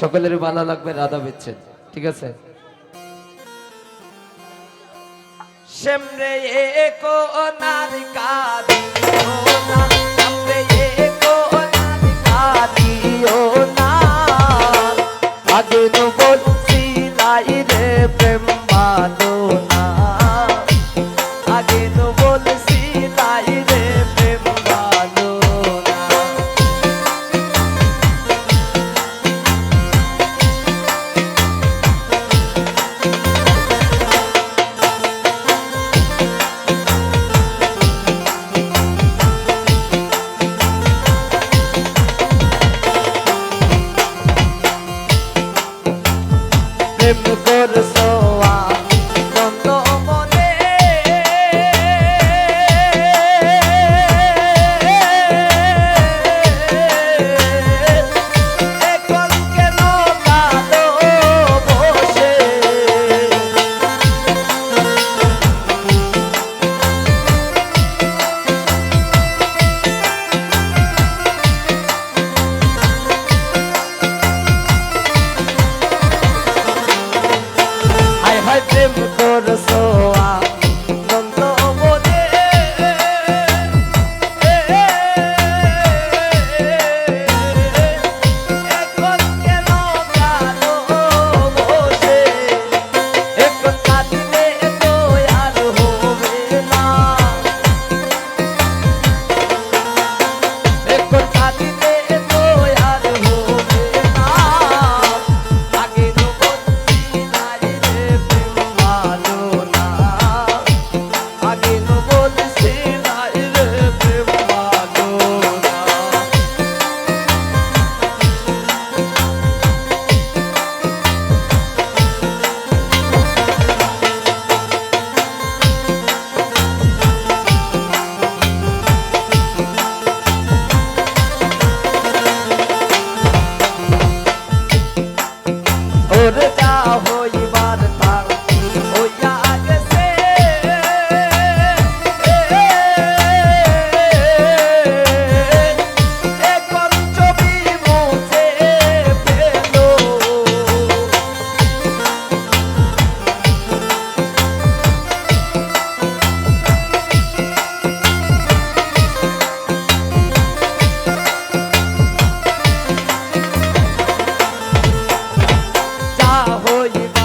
সকলের ভালো লাগবে রাধা বিচ্ছেদ ঠিক আছে? সেমরে এক নারিকা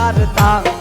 তার তা